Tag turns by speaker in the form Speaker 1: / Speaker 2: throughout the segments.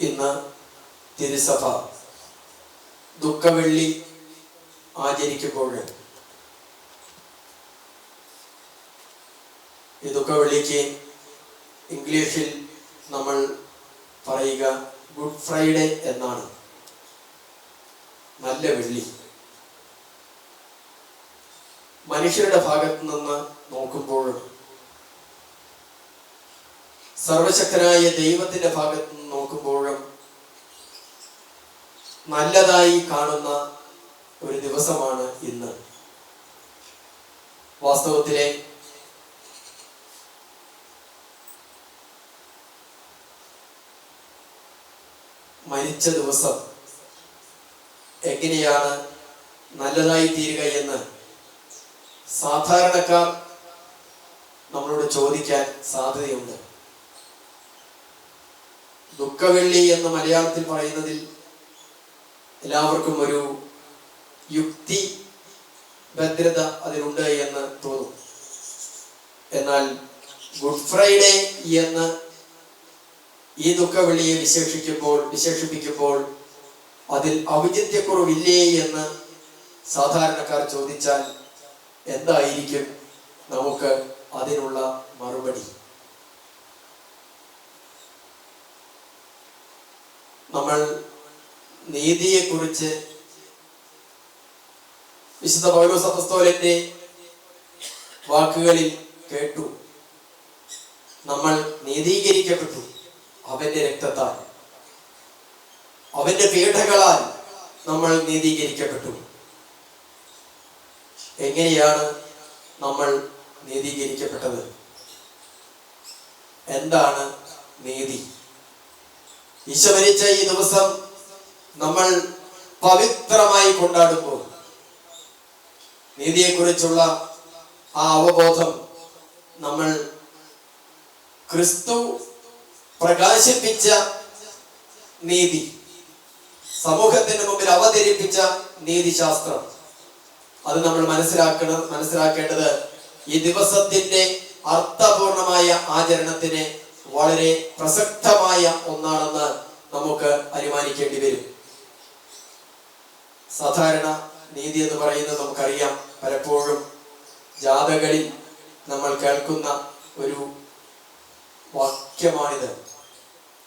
Speaker 1: ഇന്ന് തിരുസഭ ദുഃഖവെള്ളി ആചരിക്കുമ്പോൾ ഈ ദുഃഖവെള്ളിക്ക് ഇംഗ്ലീഷിൽ നമ്മൾ പറയുക ഗുഡ് ഫ്രൈഡേ എന്നാണ്. നല്ല വെള്ളി. മനുഷ്യരുടെ ഭാഗത്ത് നിന്ന് നോക്കുമ്പോൾ സർവശക്തനായ ദൈവത്തിന്റെ ഭാഗത്ത് നോക്കുമ്പോഴും നല്ലതായി കാണുന്ന ഒരു ദിവസമാണ് ഇന്ന്. വാസ്തവത്തിലെ മരിച്ച ദിവസം എങ്ങനെയാണ് നല്ലതായി തീരുക എന്ന് സാധാരണക്കാർ നമ്മളോട് ചോദിക്കാൻ സാധ്യതയുണ്ട്. ദുഃഖവെള്ളി എന്ന് മലയാളത്തിൽ പറയുന്നതിൽ എല്ലാവർക്കും ഒരു യുക്തി ഭദ്രത അതിലുണ്ട് എന്ന് തോന്നും. എന്നാൽ ഗുഡ് ഫ്രൈഡേ എന്ന് ഈ ദുഃഖവെള്ളിയെ വിശേഷിക്കുമ്പോൾ വിശേഷിപ്പിക്കുമ്പോൾ അതിൽ ഔചിത്യക്കുറവില്ലേ എന്ന് സാധാരണക്കാർ ചോദിച്ചാൽ എന്തായിരിക്കും നമുക്ക് അതിനുള്ള മറുപടി? നമ്മൾ നീതിയെക്കുറിച്ച് വിശുദ്ധ പൗലോസ് അപ്പസ്തോലന്റെ വാക്കുകളിൽ കേട്ടു. നമ്മൾ നീതീകരിക്കപ്പെട്ടു അവന്റെ രക്തത്താൽ. അവന്റെ പീഠകളാൽ നമ്മൾ നീതീകരിക്കപ്പെട്ടു. എങ്ങനെയാണ് നമ്മൾ നീതീകരിക്കപ്പെട്ടത്? എന്താണ് നീതി? ഈശോ മരിച്ച ഈ ദിവസം നമ്മൾ പവിത്രമായി കൊണ്ടാടുമ്പോൾ നീതിയെക്കുറിച്ചുള്ള ആ അവബോധം നമ്മൾ ക്രിസ്തു പ്രകാശിപ്പിച്ച നീതി സമൂഹത്തിന് മുമ്പിൽ അവതരിപ്പിച്ച നീതിശാസ്ത്രം. അത് നമ്മൾ മനസ്സിലാക്കണം മനസ്സിലാക്കേണ്ടത് ഈ ദിവസത്തിന്റെ അർത്ഥപൂർണമായ ആചരണത്തിന് വളരെ പ്രസക്തമായ ഒന്നാണെന്ന് നമുക്ക് അനുമാനിക്കേണ്ടി വരും. സാധാരണ നീതി എന്ന് പറയുന്നത് നമുക്കറിയാം. പലപ്പോഴും ജാഥകളിൽ നമ്മൾ കേൾക്കുന്ന ഒരു വാക്യമാണിത്.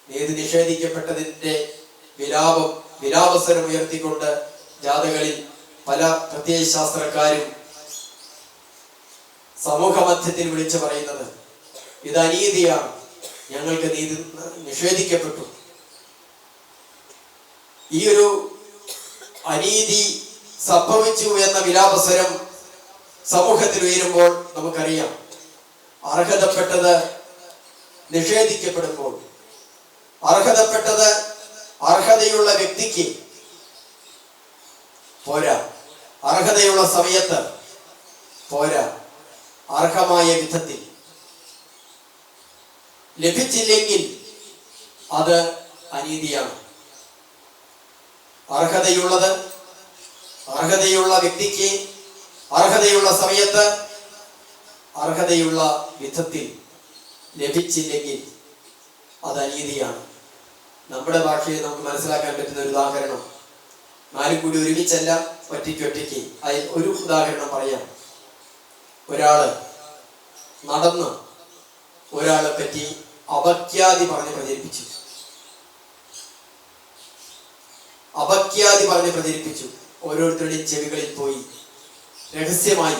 Speaker 1: നീതി നിഷേധിക്കപ്പെട്ടതിന്റെ വിലാപം വിലാപസരം ഉയർത്തിക്കൊണ്ട് ജാഥകളിൽ പല പ്രത്യയശാസ്ത്രക്കാരും സമൂഹ മധ്യത്തിൽ വിളിച്ചു പറയുന്നത്. ഇത് അനീതിയാണ്. ഞങ്ങൾക്ക് നീതി നിഷേധിക്കപ്പെട്ടു. ഈ ഒരു അനീതി സംഭവിച്ചു എന്ന വിലാപസരം സമൂഹത്തിൽ ഉയരുമ്പോൾ നമുക്കറിയാം. അർഹതപ്പെട്ടത് നിഷേധിക്കപ്പെടുമ്പോൾ അർഹതപ്പെട്ടത് അർഹതയുള്ള വ്യക്തിക്ക് പോരാ. അർഹതയുള്ള സമയത്ത് പോരാ. അർഹമായ വിധത്തിൽ. ലഭിച്ചില്ലെങ്കിൽ അത് അനീതിയാണ്. അർഹതയുള്ളത് അർഹതയുള്ള വ്യക്തിക്ക് അർഹതയുള്ള സമയത്ത് അർഹതയുള്ള വിധത്തിൽ ലഭിച്ചില്ലെങ്കിൽ അത് അനീതിയാണ്. നമ്മുടെ ഭാഷയിൽ നമുക്ക് മനസ്സിലാക്കാൻ പറ്റുന്ന ഒരു ഉദാഹരണം. നാലും കൂടി ഒരുമിച്ചല്ല ഒറ്റയ്ക്ക് ഒറ്റയ്ക്ക്. അതിൽ ഒരു ഉദാഹരണം പറയാം. ഒരാൾ നടന്ന് ഒരാളെ പറ്റി അപഖ്യാതി പറഞ്ഞ് പ്രചരിപ്പിച്ചു. അപഖ്യാതി പറഞ്ഞ് പ്രചരിപ്പിച്ചു. ഓരോരുത്തരുടെയും ചെവികളിൽ പോയി. രഹസ്യമായി.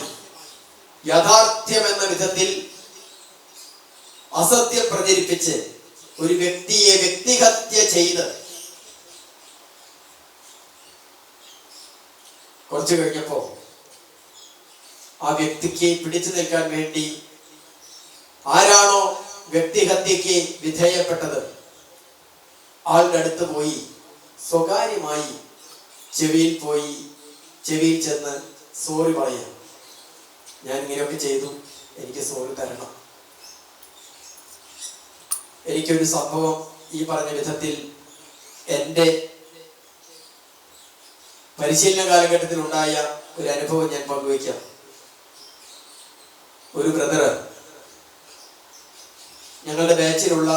Speaker 1: യാഥാർത്ഥ്യം എന്ന വിധത്തിൽ അസത്യം പ്രചരിപ്പിച്ച് ഒരു വ്യക്തിയെ വ്യക്തിഹത്യ ചെയ്ത് കുറച്ചു കഴിഞ്ഞപ്പോ ആ വ്യക്തിക്ക് പിടിച്ചു നിൽക്കാൻ വേണ്ടി ആരാണോ വ്യക്തിഹത്യക്ക് വിധേയപ്പെട്ടത്. ആളുടെ അടുത്ത് പോയി സ്വകാര്യമായി ചെവിയിൽ പോയി ചെവിയിൽ ചെന്ന് സോറി പറയാം. ഞാൻ ഇങ്ങനെയൊക്കെ ചെയ്തു. എനിക്ക് സോറി തരണം. എനിക്കൊരു സംഭവം ഈ പറഞ്ഞ വിധത്തിൽ എന്റെ പരിശീലന കാലഘട്ടത്തിൽ ഉണ്ടായ ഒരു അനുഭവം ഞാൻ പങ്കുവയ്ക്കാം. ഒരു ബ്രദർ ഞങ്ങളുടെ ബാച്ചിലുള്ള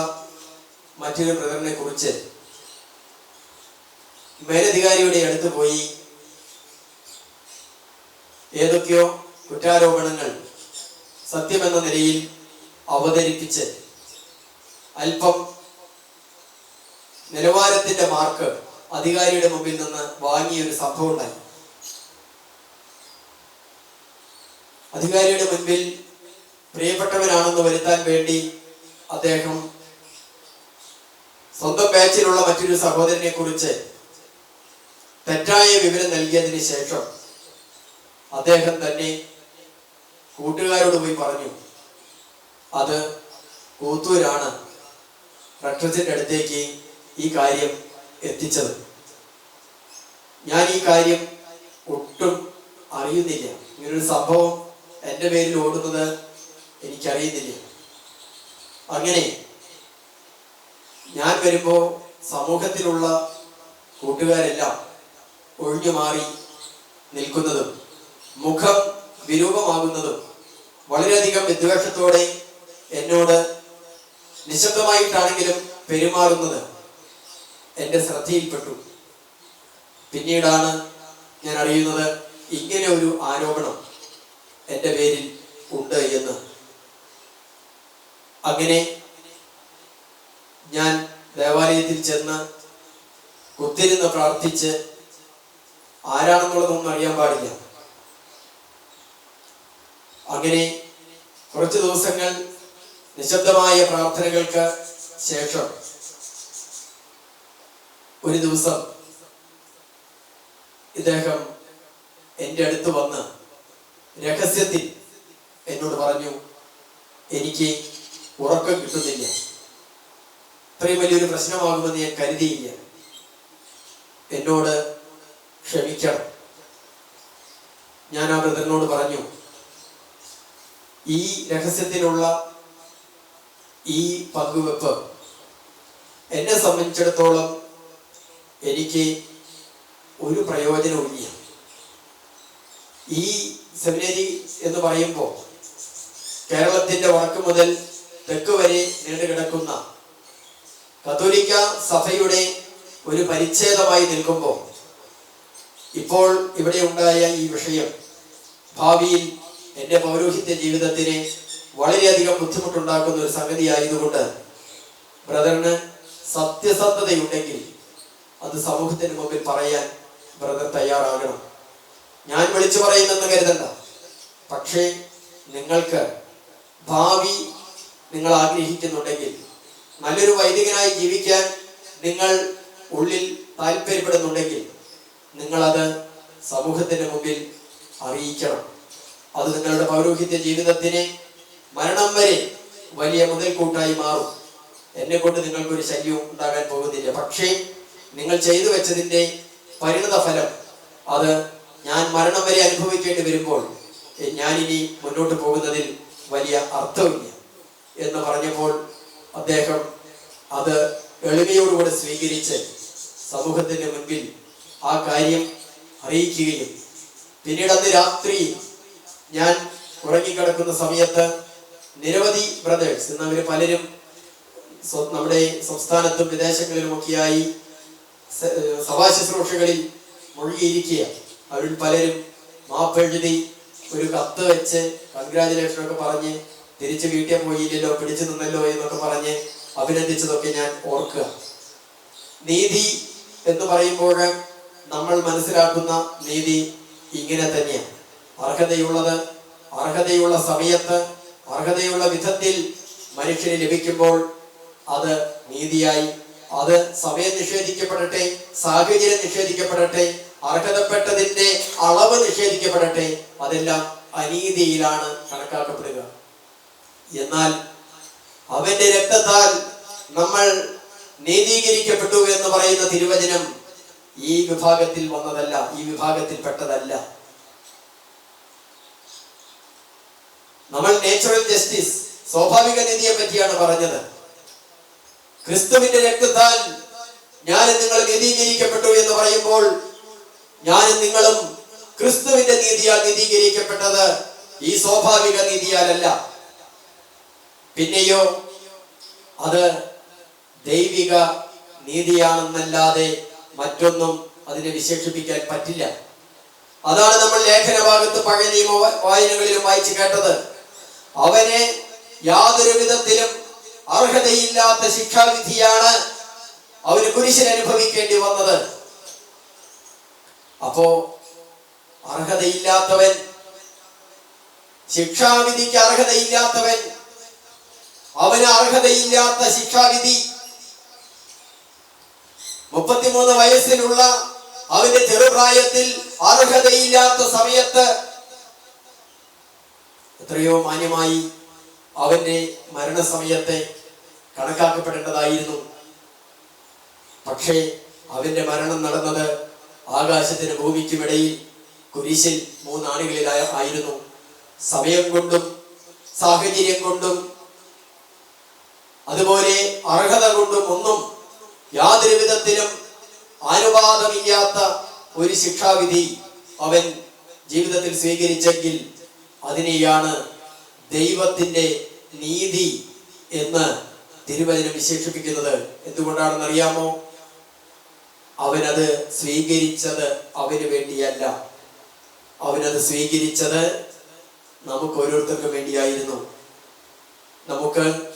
Speaker 1: മറ്റൊരു ബ്രദറിനെ കുറിച്ച് മേലധികാരിയുടെ അടുത്ത് പോയി ഏതൊക്കെയോ കുറ്റാരോപണങ്ങൾ സത്യമെന്ന നിലയിൽ അവതരിപ്പിച്ച് അല്പം നിലവാരത്തിന്റെ മാർക്ക് അധികാരിയുടെ മുമ്പിൽ നിന്ന് വാങ്ങിയ ഒരു സംഭവം ഉണ്ടായി. അധികാരിയുടെ മുൻപിൽ പ്രിയപ്പെട്ടവനാണെന്ന് വരുത്താൻ വേണ്ടി അദ്ദേഹം സ്വന്തം ബാച്ചിലുള്ള മറ്റൊരു സഹോദരനെ കുറിച്ച് തെറ്റായ വിവരം നൽകിയതിന് ശേഷം അദ്ദേഹം തന്നെ കൂട്ടുകാരോട് പോയി പറഞ്ഞു അത് കൂത്തൂരാണ് റക്ഷസിന്റെ അടുത്തേക്ക് ഈ കാര്യം എത്തിച്ചത്. ഞാൻ ഈ കാര്യം ഒട്ടും അറിയുന്നില്ല. ഇങ്ങനൊരു സംഭവം എന്റെ പേരിൽ ഓടുന്നത് എനിക്കറിയുന്നില്ല. അങ്ങനെ ഞാൻ വരുമ്പോൾ സമൂഹത്തിലുള്ള കൂട്ടുകാരെല്ലാം ഒഴിഞ്ഞു മാറി നിൽക്കുന്നതും മുഖം വിരൂപമാകുന്നതും വളരെയധികം വിദ്വേഷത്തോടെ എന്നോട് നിശബ്ദമായിട്ടാണെങ്കിലും പെരുമാറുന്നത് എന്റെ ശ്രദ്ധയിൽപ്പെട്ടു. പിന്നീടാണ് ഞാൻ അറിയുന്നത് ഇങ്ങനെ ഒരു ആരോപണം എന്റെ പേരിൽ ഉണ്ട് എന്ന്. അങ്ങനെ ഞാൻ ദേവാലയത്തിൽ ചെന്ന് കുത്തിരുന്ന് പ്രാർത്ഥിച്ച് ആരാണെന്നുള്ളതൊന്നും അറിയാൻ പാടില്ല. അങ്ങനെ കുറച്ച് ദിവസങ്ങൾ നിശബ്ദമായ പ്രാർത്ഥനകൾക്ക് ശേഷം ഒരു ദിവസം ഇദ്ദേഹം എന്റെ അടുത്ത് വന്ന് രഹസ്യത്തിൽ എന്നോട് പറഞ്ഞു എനിക്ക് ഉറക്കം കിട്ടുന്നില്ല. ഇത്രയും വലിയൊരു പ്രശ്നമാകുമെന്ന് ഞാൻ കരുതിയില്ല. എന്നോട് ക്ഷമിക്കണം. ഞാൻ ആ ബ്രദറിനോട് പറഞ്ഞു ഈ രഹസ്യത്തിനുള്ള ഈ പങ്കുവെപ്പ് എന്നെ സംബന്ധിച്ചിടത്തോളം എനിക്ക് ഒരു പ്രയോജനവുമില്ല. ഈ സെമിനറി എന്ന് പറയുമ്പോൾ കേരളത്തിന്റെ വടക്ക് മുതൽ തെക്ക് വരെ നീണ്ടുകിടക്കുന്ന കത്തോലിക്ക സഭയുടെ ഒരു പരിച്ഛേദമായി നിൽക്കുമ്പോൾ ഇപ്പോൾ ഇവിടെ ഉണ്ടായ ഈ വിഷയം ഭാവിയിൽ എന്റെ പൗരോഹിത്യ ജീവിതത്തിന് വളരെയധികം ബുദ്ധിമുട്ടുണ്ടാക്കുന്ന ഒരു സംഗതി ആയതുകൊണ്ട് ബ്രദറിന് സത്യസന്ധതയുണ്ടെങ്കിൽ അത് സമൂഹത്തിന് മുമ്പിൽ പറയാൻ ബ്രദർ തയ്യാറാകണം. ഞാൻ വിളിച്ചു പറയുന്നെന്ന് കരുതണ്ട. പക്ഷേ നിങ്ങൾക്ക് ഭാവി നിങ്ങൾ ആഗ്രഹിക്കുന്നുണ്ടെങ്കിൽ നല്ലൊരു വൈദികനായി ജീവിക്കാൻ നിങ്ങൾ ഉള്ളിൽ താല്പര്യപ്പെടുന്നുണ്ടെങ്കിൽ നിങ്ങളത് സമൂഹത്തിന്റെ മുമ്പിൽ അറിയിക്കണം. അത് നിങ്ങളുടെ പൗരോഹിത്യ ജീവിതത്തിന് മരണം വരെ വലിയ മുതൽക്കൂട്ടായി മാറും. എന്നെ കൊണ്ട് നിങ്ങൾക്കൊരു ശല്യവും ഉണ്ടാകാൻ പോകുന്നില്ല. പക്ഷേ നിങ്ങൾ ചെയ്തു വെച്ചതിന്റെ പരിണത ഫലം അത് ഞാൻ മരണം വരെ അനുഭവിക്കേണ്ടി വരുമ്പോൾ ഞാനിനി മുന്നോട്ട് പോകുന്നതിൽ വലിയ അർത്ഥമില്ല എന്ന് പറഞ്ഞപ്പോൾ അദ്ദേഹം അത് എളിമയോടുകൂടെ സ്വീകരിച്ച് സമൂഹത്തിന്റെ മുൻപിൽ ആ കാര്യം അറിയിക്കുകയും പിന്നീട് അന്ന് രാത്രി ഞാൻ ഉറങ്ങിക്കിടക്കുന്ന സമയത്ത് നിരവധി ബ്രദേഴ്സ് ഇന്ന് പലരും നമ്മുടെ സംസ്ഥാനത്തും വിദേശങ്ങളിലുമൊക്കെയായി സവാശുശ്രൂഷകളിൽ മുഴുകിയിരിക്കുക അവരിൽ പലരും മാപ്പെഴുതി ഒരു കത്ത് വെച്ച് കൺഗ്രാജുലേഷനൊക്കെ പറഞ്ഞ് തിരിച്ച് വീട്ടിൽ പോയില്ലല്ലോ പിടിച്ചു നിന്നല്ലോ എന്നൊക്കെ പറഞ്ഞ് അഭിനന്ദിച്ചതൊക്കെ ഞാൻ ഓർക്കുക. നീതി എന്ന് പറയുമ്പോൾ നമ്മൾ മനസ്സിലാക്കുന്ന നീതി ഇങ്ങനെ തന്നെയാണ്. അർഹതയുള്ളത് അർഹതയുള്ള സമയത്ത് അർഹതയുള്ള വിധത്തിൽ മനുഷ്യന് ലഭിക്കുമ്പോൾ അത് നീതിയായി അത് സമയം നിഷേധിക്കപ്പെടട്ടെ സാഹചര്യം നിഷേധിക്കപ്പെടട്ടെ അർഹതപ്പെട്ടതിന്റെ അളവ് നിഷേധിക്കപ്പെടട്ടെ അതെല്ലാം അനീതിയിലാണ് കണക്കാക്കപ്പെടുക. എന്നാൽ അവന്റെ രക്തത്താൽ നമ്മൾ നീതീകരിക്കപ്പെട്ടു എന്ന് പറയുന്ന തിരുവചനം ഈ വിഭാഗത്തിൽ വന്നതല്ല ഈ വിഭാഗത്തിൽ പെട്ടതല്ല. നമ്മൾ നേച്ചുറൽ ജസ്റ്റിസ് സ്വാഭാവിക നീതിയെ പറ്റിയാണ് പറഞ്ഞത്. ക്രിസ്തുവിന്റെ രക്തത്താൽ ഞാൻ നിങ്ങൾ നീതീകരിക്കപ്പെട്ടു എന്ന് പറയുമ്പോൾ ഞാൻ നിങ്ങളും ക്രിസ്തുവിന്റെ നീതിയാൽ നീതീകരിക്കപ്പെട്ടത് ഈ സ്വാഭാവിക നീതിയാലല്ല. പിന്നെയോ അത് ദൈവിക നീതിയാണെന്നല്ലാതെ മറ്റൊന്നും അതിനെ വിശേഷിപ്പിക്കാൻ പറ്റില്ല. അതാണ് നമ്മൾ ലേഖന ഭാഗത്ത് പഴയ നിയമ വായനകളിലും വായിച്ചു കേട്ടത്. അവനെ യാതൊരു വിധത്തിലും അർഹതയില്ലാത്ത ശിക്ഷാവിധിയാണ് അവന് കുരിശിൽ അനുഭവിക്കേണ്ടി വന്നത്. അപ്പോ അർഹതയില്ലാത്തവൻ ശിക്ഷാവിധിക്ക് അർഹതയില്ലാത്തവൻ അവന് അർഹതയില്ലാത്ത ശിക്ഷാവിധി. മുപ്പത്തിമൂന്ന് വയസ്സിലുള്ള അവന്റെ ചെറുപ്രായത്തിൽ അർഹതയില്ലാത്ത സമയത്ത് എത്രയോ മാന്യമായി അവന്റെ മരണസമയത്തെ കണക്കാക്കപ്പെടേണ്ടതായിരുന്നു. പക്ഷേ അവന്റെ മരണം നടന്നത് ആകാശത്തിന് ഭൂമിക്കുമിടയിൽ കുരിശിൽ മൂന്നാണികളിലായിരുന്നു സമയം കൊണ്ടും സാഹചര്യം കൊണ്ടും അതുപോലെ അർഹത കൊണ്ടും ഒന്നും യാതൊരു വിധത്തിലും അനുവാദമില്ലാത്ത ഒരു ശിക്ഷാവിധി അവൻ ജീവിതത്തിൽ സ്വീകരിച്ചെങ്കിൽ അതിനെയാണ് ദൈവത്തിന്റെ നീതി എന്ന് തിരുവചനം വിശേഷിപ്പിക്കുന്നത്. എന്തുകൊണ്ടാണെന്ന് അറിയാമോ അവനത് സ്വീകരിച്ചത് അവന് വേണ്ടിയല്ല. അവനത് സ്വീകരിച്ചത് നമുക്ക് ഓരോരുത്തർക്കും വേണ്ടിയായിരുന്നു. നമുക്ക്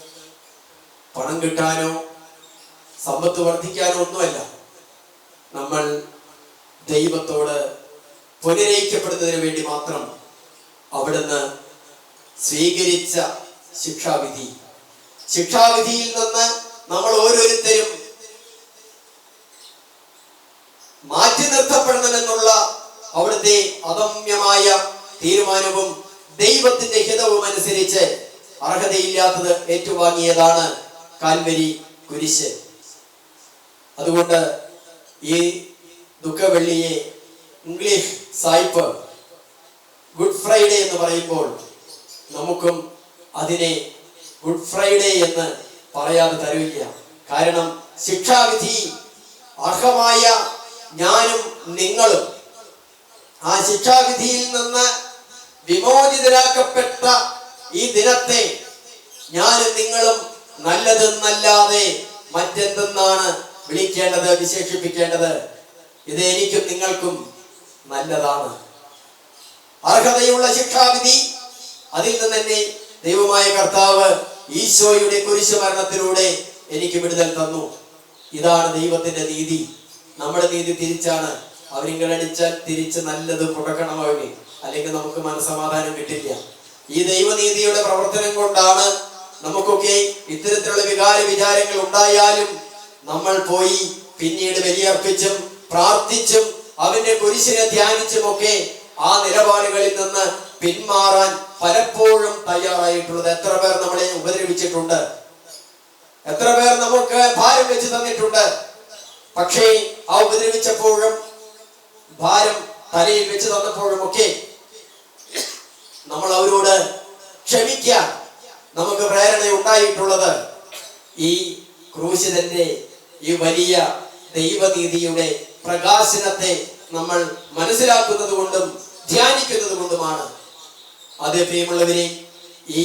Speaker 1: പണം കിട്ടാനോ സമ്പത്ത് വർദ്ധിക്കാനോ ഒന്നുമല്ല. നമ്മൾ ദൈവത്തോട് പുനരയിക്കപ്പെടുന്നതിന് വേണ്ടി മാത്രം അവിടുന്ന് സ്വീകരിച്ച ശിക്ഷാവിധി. ശിക്ഷാവിധിയിൽ നിന്ന് നമ്മൾ ഓരോരുത്തരും മാറ്റി നിർത്തപ്പെടണമെന്നുള്ള അവിടുത്തെ അദമ്യമായ തീരുമാനവും ദൈവത്തിന്റെ ഹിതവും അനുസരിച്ച് അർഹതയില്ലാത്തത് ഏറ്റുവാങ്ങിയതാണ് കാൽവരി കുരിശ്. അതുകൊണ്ട് ഈ ദുഃഖവെള്ളിയെ ഇംഗ്ലീഷ് സായിപ്പ് ഗുഡ് ഫ്രൈഡേ എന്ന് പറയുമ്പോൾ നമുക്കും അതിനെ ഗുഡ് ഫ്രൈഡേ എന്ന് പറയാതെ തരില്ല. കാരണം ശിക്ഷാവിധി അർഹമായ ഞാനും നിങ്ങളും ആ ശിക്ഷാവിധിയിൽ നിന്ന് വിമോചിതരാക്കപ്പെട്ട ഈ ദിനത്തെ ഞാനും നിങ്ങളും നല്ലതെന്നല്ലാതെ മറ്റെന്തെന്നാണ് വിളിക്കേണ്ടത് വിശേഷിപ്പിക്കേണ്ടത്? ഇത് എനിക്കും നിങ്ങൾക്കും നല്ലതാണ്. അർഹതയുള്ള ശിക്ഷാവിധി അതിൽ നിന്ന് തന്നെ ദൈവമായ കർത്താവ് ഈശോയുടെ കുരിശു മരണത്തിലൂടെ എനിക്ക് വിടുതൽ തന്നു. ഇതാണ് ദൈവത്തിന്റെ നീതി. നമ്മുടെ നീതി തിരിച്ചാണ്. അവരിങ്ങളടിച്ചാൽ തിരിച്ച് നല്ലത് കൊടുക്കണം അല്ലെങ്കിൽ നമുക്ക് മനസമാധാനം കിട്ടില്ല. ഈ ദൈവനീതിയുടെ പ്രവർത്തനം കൊണ്ടാണ് നമുക്കൊക്കെ ഇത്തരത്തിലുള്ള വികാര വിചാരങ്ങൾ ഉണ്ടായാലും നമ്മൾ പോയി പിന്നീട് ബലിയർപ്പിച്ചും പ്രാർത്ഥിച്ചും അവന്റെ കുരിശിനെ ധ്യാനിച്ചും ഒക്കെ ആ നിലപാടുകളിൽ നിന്ന് പിന്മാറാൻ പലപ്പോഴും തയ്യാറായിട്ടുള്ളത്. എത്ര പേർ നമ്മളെ ഉപദ്രവിച്ചിട്ടുണ്ട്? എത്ര പേർ നമുക്ക് ഭാരം വെച്ച് തന്നിട്ടുണ്ട്? പക്ഷേ ആ ഉപദ്രവിച്ചപ്പോഴും ഭാരം തലയിൽ വെച്ച് തന്നപ്പോഴും ഒക്കെ നമ്മൾ അവരോട് ക്ഷമിക്കാൻ നമുക്ക് പ്രേരണ ഉണ്ടായിട്ടുള്ളത് ഈ ക്രൂശിതന്റെ ഈ വലിയ ദൈവനീതിയുടെ പ്രകാശനത്തെ നമ്മൾ മനസ്സിലാക്കുന്നത് കൊണ്ടും ധ്യാനിക്കുന്നത് കൊണ്ടുമാണ്. അതേ പ്രിയമുള്ളവരെ ഈ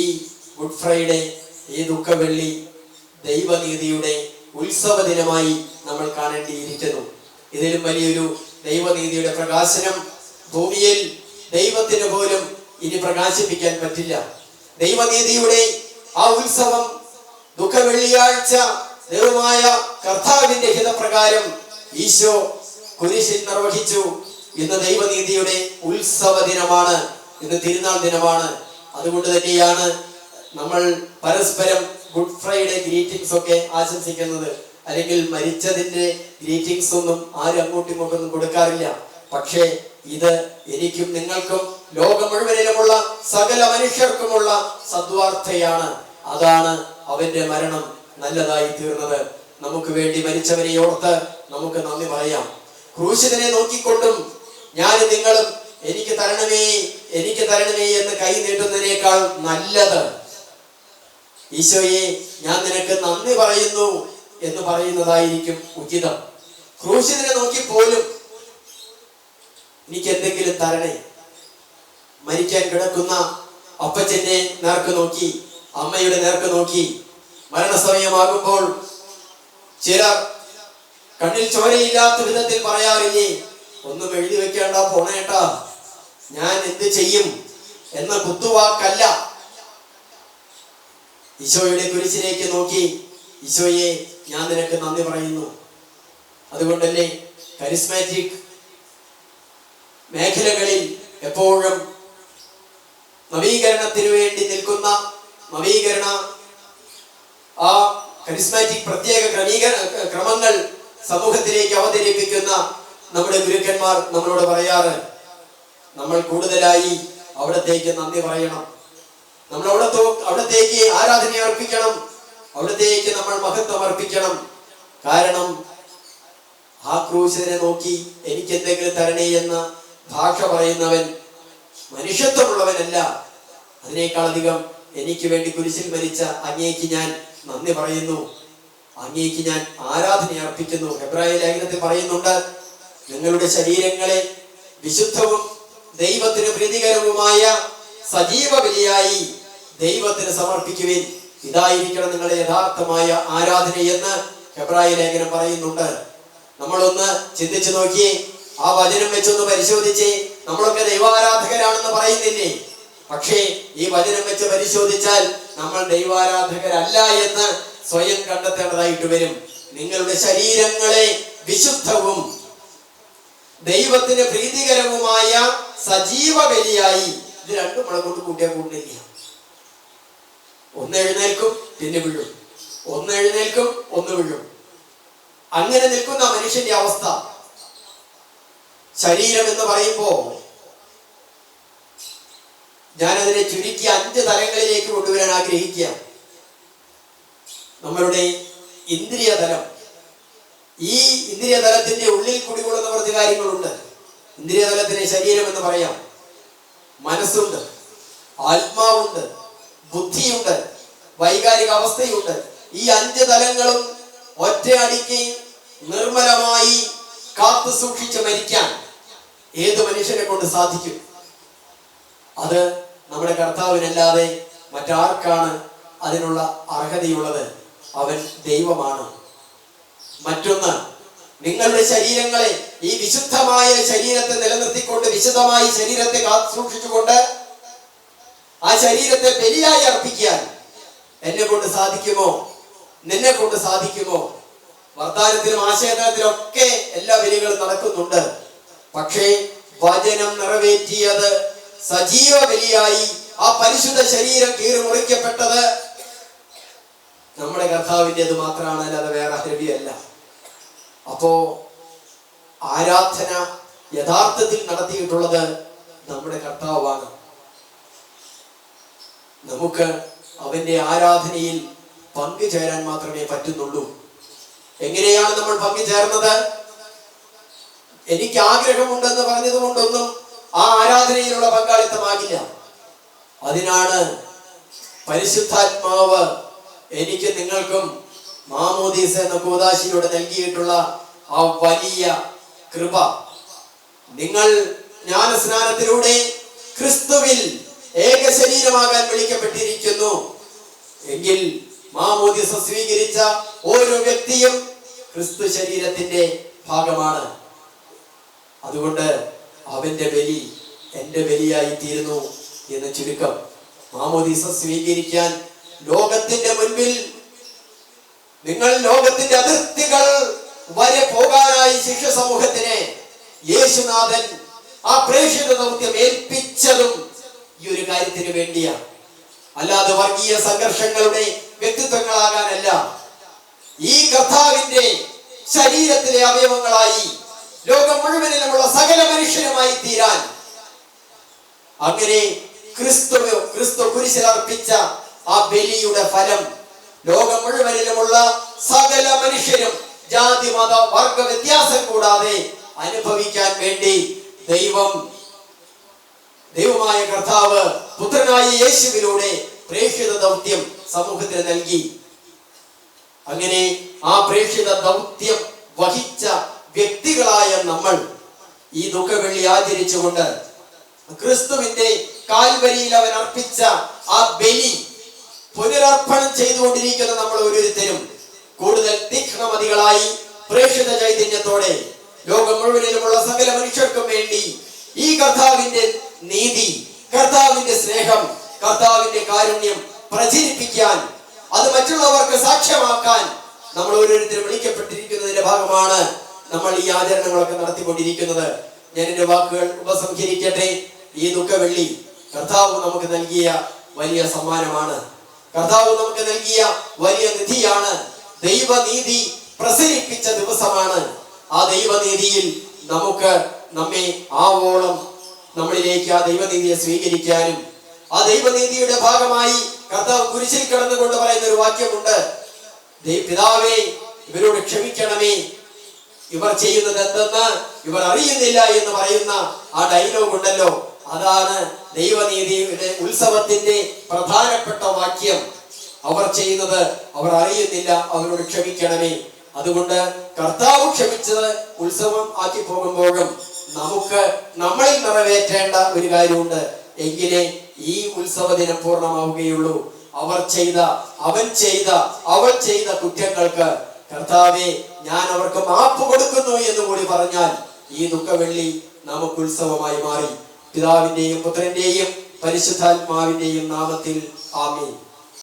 Speaker 1: ഗുഡ് ഫ്രൈഡേ ഈ ദുഃഖവെള്ളി ദൈവനീതിയുടെ ഉത്സവ ദിനമായി നമ്മൾ കാണേണ്ടിയിരിക്കുന്നു. ഇതിലും വലിയൊരു ദൈവനീതിയുടെ പ്രകാശനം ഭൂമിയിൽ ദൈവത്തിന് പോലും ഇനി പ്രകാശിപ്പിക്കാൻ പറ്റില്ല. ദൈവനീതിയുടെ ആ ഉത്സവം ദുഃഖ വെള്ളിയാഴ്ച ദൈവമായ കർത്താവിന്റെ ഹിതപ്രകാരം ഈശോ കുരിശിൽ നിർവഹിച്ചു. ഇന്ന് ദൈവനീതിയുടെ ഉത്സവ ദിനമാണ്. ഇന്ന് തിരുനാൾ ദിനമാണ്. അതുകൊണ്ട് തന്നെയാണ് നമ്മൾ പരസ്പരം ഗുഡ് ഫ്രൈഡേ ഗ്രീറ്റിംഗ്സ് ഒക്കെ ആശംസിക്കുന്നത്. അല്ലെങ്കിൽ മരിച്ചതിന്റെ ഗ്രീറ്റിംഗ്സ് ഒന്നും ആരും അങ്ങോട്ടും ഇങ്ങോട്ടൊന്നും കൊടുക്കാറില്ല. പക്ഷേ ഇത് എനിക്കും നിങ്ങൾക്കും ലോകം മുഴുവനിലുമുള്ള സകല മനുഷ്യർക്കുമുള്ള സദ്വാർത്ഥയാണ്. അതാണ് അവന്റെ മരണം നല്ലതായി തീർന്നത്. നമുക്ക് വേണ്ടി മരിച്ചവരെ ഓർത്ത് നമുക്ക് നന്ദി പറയാം. ക്രൂശിതനെ നോക്കിക്കൊണ്ടും ഞാൻ നിങ്ങളും എനിക്ക് തരണമേ എനിക്ക് തരണമേ എന്ന് കൈ നീട്ടുന്നതിനേക്കാൾ നല്ലത്. ഈശോയെ ഞാൻ നിനക്ക് നന്ദി പറയുന്നു എന്ന് പറയുന്നതായിരിക്കും ഉചിതം. ക്രൂശിതനെ നോക്കി പോലും എനിക്ക് എന്തെങ്കിലും തരണേ. മരിക്കാൻ കിടക്കുന്ന അപ്പച്ചന്റെ നേർക്ക് നോക്കി അമ്മയുടെ നേർക്ക് നോക്കി. മരണസമയമാകുമ്പോൾ ചിലർ കണ്ണിൽ ചോരയില്ലാത്ത വിധത്തിൽ പറയാറില്ലേ ഒന്നും എഴുതി വെക്കേണ്ട പോണേട്ടാ ഞാൻ എന്ത് ചെയ്യും എന്ന കുത്തുവാക്കല്ല. ഈശോയുടെ കുരിശിലേക്ക് നോക്കി ഈശോയെ ഞാൻ നിനക്ക് നന്ദി പറയുന്നു. അതുകൊണ്ടല്ലേ കരിസ്മാറ്റിക് മേഖലകളിൽ എപ്പോഴും നവീകരണത്തിന് വേണ്ടി നിൽക്കുന്ന നവീകരണ ആ കരിസ്മാറ്റിക് പ്രത്യേക ക്രമീകരണ ക്രമങ്ങൾ സമൂഹത്തിലേക്ക് അവതരിപ്പിക്കുന്ന നമ്മുടെ ഗുരുക്കന്മാർ നമ്മളോട് പറയാറ് നമ്മൾ കൂടുതലായി അവിടത്തേക്ക് നന്ദി പറയണം. നമ്മൾ അവിടെ അവിടത്തേക്ക് ആരാധന അർപ്പിക്കണം. അവിടത്തേക്ക് നമ്മൾ മഹത്വം അർപ്പിക്കണം. കാരണം ആ ക്രൂശിനെ നോക്കി എനിക്ക് എന്തെങ്കിലും തരണേ എന്ന ഭാഷ പറയുന്നവൻ മനുഷ്യത്വമുള്ളവനല്ല. അതിനേക്കാൾ അധികം എനിക്ക് വേണ്ടി കുരിശിൽ മരിച്ച അങ്ങേക്ക് ഞാൻ നന്ദി പറയുന്നു. അങ്ങേക്ക് ഞാൻ ആരാധന അർപ്പിക്കുന്നു. ഹെബ്രായ ലേഖനത്തിൽ പറയുന്നുണ്ട് നിങ്ങളുടെ ശരീരങ്ങളെ വിശുദ്ധവും ദൈവത്തിന് പ്രീതികരവുമായ സജീവ ബലിയായി ദൈവത്തിന് സമർപ്പിക്കുവിൻ. ഇതായിരിക്കണം നിങ്ങളുടെ യഥാർത്ഥമായ ആരാധന എന്ന് ഹെബ്രായ ലേഖനം പറയുന്നുണ്ട്. നമ്മളൊന്ന് ചിന്തിച്ചു നോക്കി ആ വചനം വെച്ചൊന്ന് പരിശോധിച്ചേ. നമ്മളൊക്കെ ദൈവാരാധകരാണെന്ന് പറയുന്നില്ലേ? പക്ഷേ ഈ വചനം വെച്ച് പരിശോധിച്ചാൽ നമ്മൾ ദൈവാരാധകരല്ല എന്ന് സ്വയം കണ്ടെത്തേണ്ടതായിട്ട് വരും. നിങ്ങളുടെ ശരീരങ്ങളെ വിശുദ്ധവും ദൈവത്തിന് പ്രീതികരവുമായ സജീവ ബലിയായി ഇത് രണ്ടും നമ്മളെ കൊണ്ട് കൂട്ടിയാൽ കൂട്ടില്ല ഒന്ന് എഴുന്നേൽക്കും പിന്നെ വീഴും. ഒന്ന് എഴുന്നേൽക്കും ഒന്ന് വീഴും. അങ്ങനെ നിൽക്കുന്ന മനുഷ്യന്റെ അവസ്ഥ ശരീരം എന്ന് പറയുമ്പോ ഞാനതിനെ ചുരുക്കി അഞ്ച് തലങ്ങളിലേക്ക് കൊണ്ടുവരാൻ ആഗ്രഹിക്കുക. നമ്മളുടെ ഇന്ദ്രിയ തലം. ഈ ഇന്ദ്രിയ തലത്തിന്റെ ഉള്ളിൽ കുടികൊള്ളുന്ന കുറച്ച് കാര്യങ്ങളുണ്ട്. ഇന്ദ്രിയ തലത്തിന് ശരീരം എന്ന് പറയാം. മനസ്സുണ്ട്. ആത്മാവുണ്ട്. ബുദ്ധിയുണ്ട്. വൈകാരിക അവസ്ഥയുണ്ട്. ഈ അഞ്ച് തലങ്ങളും ഒറ്റയടിക്ക് നിർമ്മലമായി കാത്തു സൂക്ഷിച്ച് മരിക്കാൻ ഏത് മനുഷ്യനെ കൊണ്ട് സാധിക്കും? അത് നമ്മുടെ കർത്താവിനല്ലാതെ മറ്റാർക്കാണ് അതിനുള്ള അർഹതയുള്ളത്? അവൻ ദൈവമാണ്. മറ്റൊന്ന് നിങ്ങളുടെ ശരീരങ്ങളെ ഈ വിശുദ്ധമായ ശരീരത്തെ നിലനിർത്തിക്കൊണ്ട് വിശുദ്ധമായി ശരീരത്തെ സൂക്ഷിച്ചുകൊണ്ട് ആ ശരീരത്തെ ബലിയായി അർപ്പിക്കാൻ എന്നെ കൊണ്ട് സാധിക്കുമോ? നിന്നെ കൊണ്ട് സാധിക്കുമോ? വർത്താനത്തിലും ആശയത്തിലും ഒക്കെ എല്ലാ ബലികളും നടക്കുന്നുണ്ട്. പക്ഷേ വചനം നിറവേറ്റിയത് സജീവ ബലിയായി ആ പരിശുദ്ധ ശരീരം കീറി മുറിക്കപ്പെട്ടത് നമ്മുടെ കർത്താവിന്റെത് മാത്രമാണ് അല്ലാതെ വേറെ ഹരവിയല്ല അപ്പോ ആരാധന യഥാർത്ഥത്തിൽ നടത്തിയിട്ടുള്ളത് നമ്മുടെ കർത്താവാണ്. നമുക്ക് അവന്റെ ആരാധനയിൽ പങ്കുചേരാൻ മാത്രമേ പറ്റുന്നുള്ളൂ. എങ്ങനെയാണ് നമ്മൾ പങ്കുചേർന്നത്? എനിക്ക് ആഗ്രഹമുണ്ടെന്ന് പറഞ്ഞത് കൊണ്ടൊന്നും ആ ആരാധനയിലുള്ള പങ്കാളിത്തമാകില്ല. അതിനാണ് പരിശുദ്ധാത്മാവ് എനിക്ക് നിങ്ങൾക്കും മാമോദീസ് എന്ന കൂതാശിയോട് നൽകിയിട്ടുള്ള ആ വലിയ കൃപ. നിങ്ങൾ ജ്ഞാനസ്നാനത്തിലൂടെ ക്രിസ്തുവിൽ ഏക ശരീരമാകാൻ വിളിക്കപ്പെട്ടിരിക്കുന്നു. എങ്കിൽ മാമോദിസ സ്വീകരിച്ച ഓരോ വ്യക്തിയും ക്രിസ്തു ശരീരത്തിന്റെ ഭാഗമാണ്. അതുകൊണ്ട് അവന്റെ ബലി എന്റെ ബലിയായി തീരുന്നു എന്ന ചുരുക്കം മാമോദീസ സ്വീകരിക്കാൻ ലോകത്തിന്റെ മുൻപിൽ നിങ്ങൾ ലോകത്തിന്റെ അതിർത്തികൾ വരെ പോകാനായി ശിക്ഷ സമൂഹത്തിനെ യേശുനാഥൻ ആ പ്രേക്ഷിത ദൗത്യം ഏൽപ്പിച്ചതും ഈ ഒരു കാര്യത്തിന് വേണ്ടിയാണ്. അല്ലാതെ വർഗീയ സംഘർഷങ്ങളുടെ വ്യക്തിത്വങ്ങളാകാനല്ല. ഈ കർത്താവിന്റെ ശരീരത്തിലെ അവയവങ്ങളായി ലോകം മുഴുവനിലുമുള്ള സകല മനുഷ്യരുമായി തീരാൻ. അങ്ങനെ ക്രിസ്തു ക്രിസ്തു കുരിശിൽ അർപ്പിച്ച ആ ബലിയുടെ ഫലം ലോകം മുഴുവനിലുമുള്ള സകല മനുഷ്യരും ജാതി മത വർഗ വ്യത്യാസം കൂടാതെ അനുഭവിക്കാൻ വേണ്ടി ദൈവം ദൈവമായ കർത്താവ് പുത്രനായ യേശുവിലൂടെ പ്രേക്ഷിത ദൗത്യം സമൂഹത്തിന് നൽകി. അങ്ങനെ ആ പ്രേക്ഷിത ദൗത്യം വഹിച്ച വ്യക്തികളായ നമ്മൾ ഈ ദുഃഖവെള്ളി ആചരിച്ചുകൊണ്ട് ക്രിസ്തുവിന്റെ കാൽവരിയിൽ അവൻ അർപ്പിച്ച ആ ബലി പുനരർപ്പണം ചെയ്തുകൊണ്ടിരിക്കുന്ന നമ്മൾ ഓരോരുത്തരും കൂടുതൽ തീക്ഷ്ണമതികളായി പ്രേക്ഷിത ചൈതന്യത്തോടെ ലോകം മുഴുവനിലുമുള്ള സകല മനുഷ്യർക്കും വേണ്ടി ഈ കർത്താവിന്റെ നീതി കർത്താവിന്റെ സ്നേഹം കർത്താവിന്റെ കാരുണ്യം പ്രചരിപ്പിക്കാൻ അത് മറ്റുള്ളവർക്ക് സാക്ഷ്യമാക്കാൻ നമ്മൾ ഓരോരുത്തരും വിളിക്കപ്പെട്ടിരിക്കുന്നതിന്റെ ഭാഗമാണ് നമ്മൾ ഈ ആചരണങ്ങളൊക്കെ നടത്തിക്കൊണ്ടിരിക്കുന്നത്. ഞാൻ എന്റെ വാക്കുകൾ ഉപസംഹരിക്കട്ടെ. ഈ ദുഃഖവെള്ളി കർത്താവ് നമുക്ക് നൽകിയ വലിയ സമ്മാനമാണ്. കർത്താവ് നമുക്ക് നൽകിയ വലിയ നിധിയാണ്. ദൈവനീതി പ്രസരിപ്പിച്ച ദിവസമാണ്. ആ ദൈവനീതിയിൽ നമുക്ക് നമ്മെ ആവോളം നമ്മളിലേക്ക് ആ ദൈവനീതിയെ സ്വീകരിക്കാനും ആ ദൈവനീതിയുടെ ഭാഗമായി കർത്താവ് കുരിശിൽ കിടന്നുകൊണ്ട് പറയുന്ന ഒരു വാക്യമുണ്ട്. പിതാവേ ഇവരോട് ക്ഷമിക്കണമേ. ഇവർ ചെയ്യുന്നത് എന്തെന്ന് ഇവർ അറിയുന്നില്ല എന്ന് പറയുന്ന ആ ഡയലോഗ് ഉണ്ടല്ലോ. അതാണ് ദൈവനീതിയുടെ ഉത്സവത്തിന്റെ പ്രധാനപ്പെട്ട വാക്യം. അവർ ചെയ്യുന്നത് അവർ അറിയുന്നില്ല അവരോട് ക്ഷമിക്കണമേ. അതുകൊണ്ട് കർത്താവ് ക്ഷമിച്ചത് ഉത്സവം ആക്കി പോകുമ്പോഴും നമുക്ക് നമ്മളിൽ നിറവേറ്റേണ്ട ഒരു കാര്യമുണ്ട്. എങ്കിലേ ഈ ഉത്സവ ദിനം പൂർണമാവുകയുള്ളൂ. അവർ ചെയ്ത അവൻ ചെയ്ത അവൾ ചെയ്ത കുറ്റങ്ങൾക്ക് കർത്താവെ ഞാൻ അവർക്ക് മാപ്പ് കൊടുക്കുന്നു എന്ന് കൂടി പറഞ്ഞാൽ ഈ ദുഃഖവെള്ളി നമുക്ക് ഉത്സവമായി മാറി. പിതാവിന്റെയും പുത്രന്റെയും പരിശുദ്ധാത്മാവിന്റെയും നാമത്തിൽ ആമീൻ.